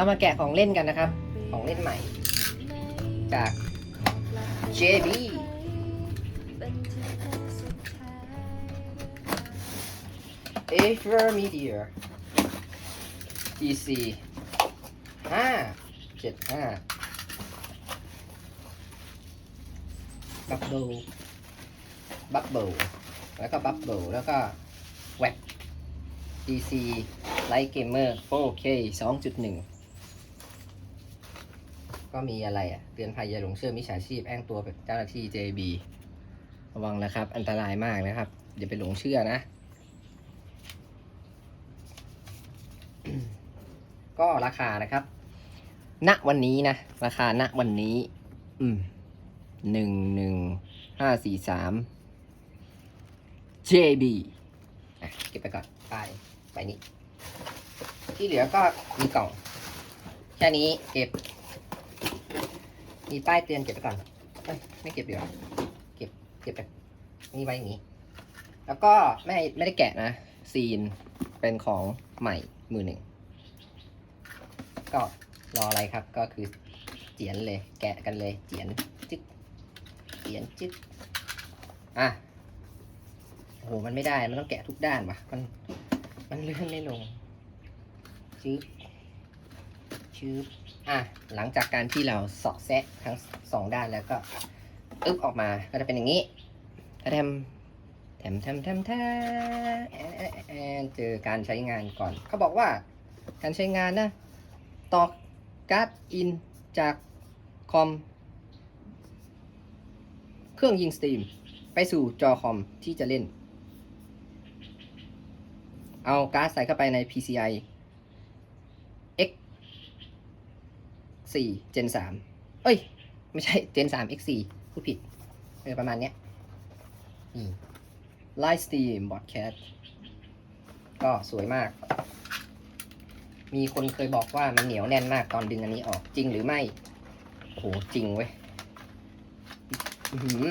เรามาแกะของเล่นกันนะครับ ของเล่นใหม่ จาก JB a f e r Media DC ห้าเจ็ดห้าบับเบิลบับเบิลแล้วก็บับเบิลแล้วก็แวบ DC Light Gamer 4K 2.1 ก็มีอะไรอะเตือนภัยอย่าหลงเชื่อมิจฉาชีพแอ้งตัวเป็นเจ้าหน้าที่ JB ระวังนะครับ อันตรายมากนะครับอย่าไปหลงเชื่อนะ ก็ราคานะครับ ณวันนี้นะ ราคาณวันนี้ อืมหนึ่งหนึ่งห้าสี่สาม JB อะเก็บไปก่อนไปไปนี่ที่เหลือก็มีกล่อง แค่นี้เก็บ มีป้ายเตือนเก็บไปก่อนเอ้ยไม่เก็บเดี๋ยวาเก็บเก็บไปนี่ไว้อย่างนี้ แล้วก็ไม่ไม่ได้แกะนะซีนเป็นของใหม่มือหนึ่งก็รออะไรครับก็คือเจียนเลย แกะกันเลยเจียนจึ๊กเจียนจึ๊กอะโอ้โหมันไม่ได้มันต้องแกะทุกด้านว่ะมันมันเลื่อนไม่ลงชืบชืบ อะหลังจากการที่เราสาะแซะทั้งสองด้านแล้วก็อึ๊บออกมาก็จะเป็นอย่างนี้แถมแถมแถมแถมแถมแอนแอนแอนเจอการใช้งานก่อน เขาบอกว่าการใช้งานนะต่อการ์ดอินจากคอม เครื่องยิงสตรีม ไปสู่จอคอมที่จะเล่น เอาการ์ดใส่เข้าไปใน PCI 4 Gen 3 เอ้ย ไม่ใช่ Gen 3 X 4 พูดผิดเออประมาณเนี้ยนี่ Live Stream Broadcast ก็สวยมาก มีคนเคยบอกว่ามันเหนียวแน่นมากตอนดึงอันนี้ออกจริงหรือไม่ โอ้โห จริงเว้ยอื้อหือ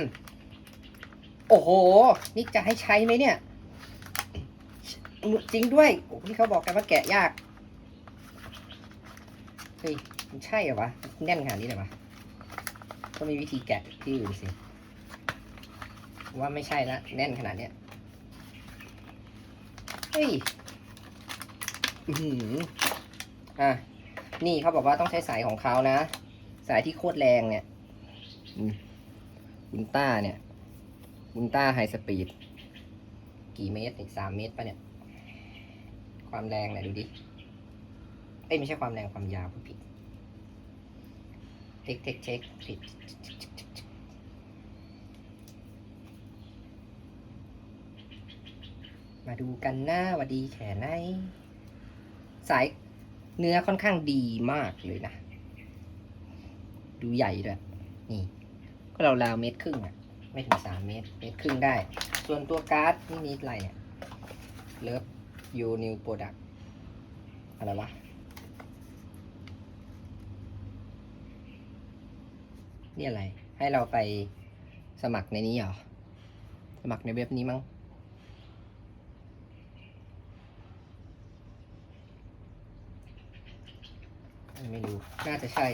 โอ้โห นี่จะให้ใช้ไหมเนี่ย จริงด้วย โอ้ที่เขาบอกกันว่าแกะยาก เฮ้ย มันใช่เหรอวะ แน่นขนาดนี้เลยวะต้องมีวิธีแกะที่อื่นสิ ว่าไม่ใช่ละ แน่นขนาดเนี้ย เฮ้ย อืออะ นี่เขาบอกว่าต้องใช้สายของเขานะ สายที่โคตรแรงเนี่ยอุลต้าเนี่ยอุลต้าไฮสปีด กี่เมตรอีกสามเมตรปะเนี่ย ความแรงไหนดูดิ เอ้ยไม่ใช่ความแรงความยาวผิด เทคเทคเช็คผิดมาดูกันหน้าว่าดีแค่ไหน สายเนื้อค่อนข้างดีมากเลยนะ ดูใหญ่ด้วยนี่ ก็เราราวๆเมตรครึ่งอะไม่ถึงสามเมตร เมตรครึ่งได้ ส่วนตัวการ์ดนี่มีอะไรเนี่ยเลิฟยูนิวโปรดักอะไรวะ นี่อะไร ให้เราไปสมัครในนี้เหรอ สมัครในเว็บนี้มั้ง ไม่รู้ น่าจะใช่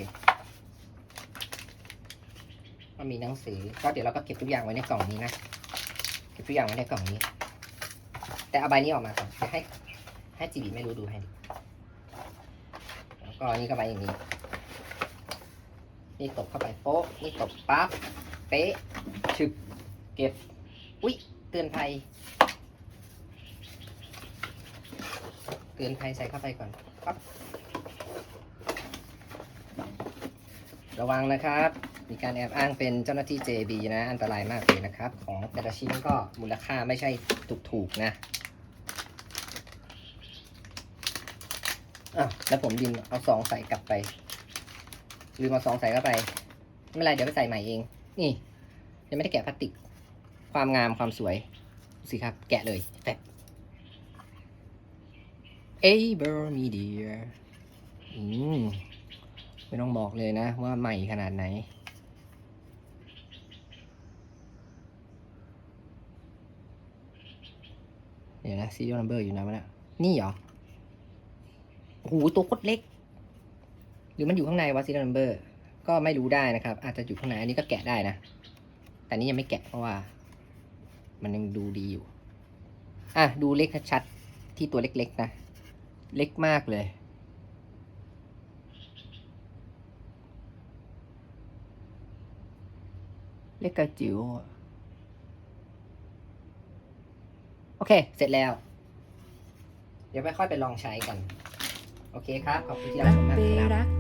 ก็มีหนังสือ ก็เดี๋ยวเราก็เก็บทุกอย่างไว้ในกล่องนี้นะ เก็บทุกอย่างไว้ในกล่องนี้ แต่เอาใบนี้ออกมาก่อนจะให้ ให้จีบีไม่รู้ดูให้ดิแล้วก็อันนี้ก็ไปอย่างนี้ นี่ตบเข้าไปโป๊ะนี่ตบปั๊บเป๊ะฉึบเก็บอุ๊ยเตือนภัยเตือนภัยใส่เข้าไปก่อนปั๊บระวังนะครับ มีการแอบอ้างเป็นเจ้าหน้าที่ JB นะ อันตรายมากเลยนะครับ ของแต่ละชิ้นก็มูลค่าไม่ใช่ถูกๆนะอะแล้วผมดินเอาซองใส่กลับไป ลืมเอาซองใส่เข้าไป ไม่เป็นไรเดี๋ยวไปใส่ใหม่เอง นี่ยังไม่ได้แกะพลาสติก ความงามความสวย สิครับ แกะเลยแฟบ a b e r Media อืมไม่ต้องบอกเลยนะว่าใหม่ขนาดไหน เดี๋ยวนะ serial number อยู่นะวะเนี่ยนี่เหรอโอ้โหตัวโคตรเล็ก หรือมันอยู่ข้างในวะซีเรียลนัมเบอร์ก็ไม่รู้ได้นะครับ อาจจะอยู่ข้างในอันนี้ก็แกะได้นะ แต่นี้ยังไม่แกะเพราะว่า มันยังดูดีอยู่ อะ ดูเลขชัดๆที่ตัวเล็กๆนะ เล็กมากเลย เล็กกระจิ๋วโอเค เสร็จแล้ว เดี๋ยวไปค่อยไปลองใช้กัน โอเคครับ ขอบคุณที่รับชมมากครับ